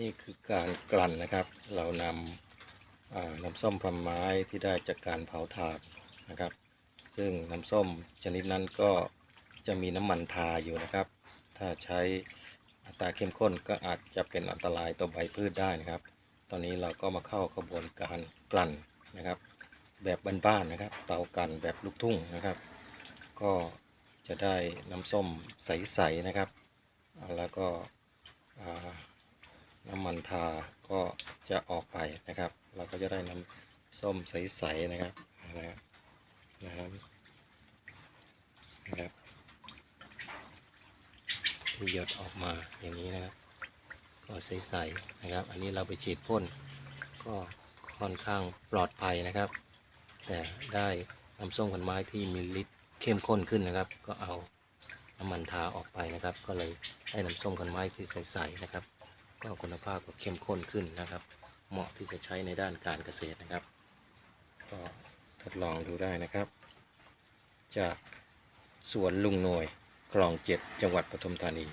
นี่คือการกลั่นนะครับ เรานำน้ำส้มพรำไม้ที่ได้จากการเผาถ่านนะครับ ซึ่งน้ำส้มชนิดนั้นก็จะมีน้ำมันทาอยู่นะครับ ถ้าใช้อัตราเข้มข้นก็อาจจะเป็นอันตรายต่อใบพืชได้นะครับ ตอนนี้เราก็มาเข้ากระบวนการกลั่นนะครับ แบบบ้านๆนะครับ เตากลั่นแบบลูกทุ่งนะครับ ก็จะได้น้ำส้มใสๆนะครับ แล้วก็ น้ำมันทาก็จะออกไปนะครับ เราก็จะได้น้ำส้มใสๆนะครับนะครับนะครับนะครับที่หยดออกมาอย่างนี้นะครับ ก็ใสๆนะครับ อันนี้เราไปฉีดพ่นก็ค่อนข้างปลอดภัยนะครับ แต่ได้น้ำส้มผลไม้ที่มีฤทธิ์เข้มข้นขึ้นนะครับ ก็เอาน้ำมันทาออกไปนะครับ ก็เลยได้น้ำส้มผลไม้ที่ใสๆนะครับ ก็คุณภาพก็เข้มข้นขึ้นนะครับ เหมาะที่จะใช้ในด้านการเกษตรนะครับ ก็ทดลองดูได้นะครับ จากสวนลุงหน่วยคลองเจ็ดจังหวัดปทุมธานี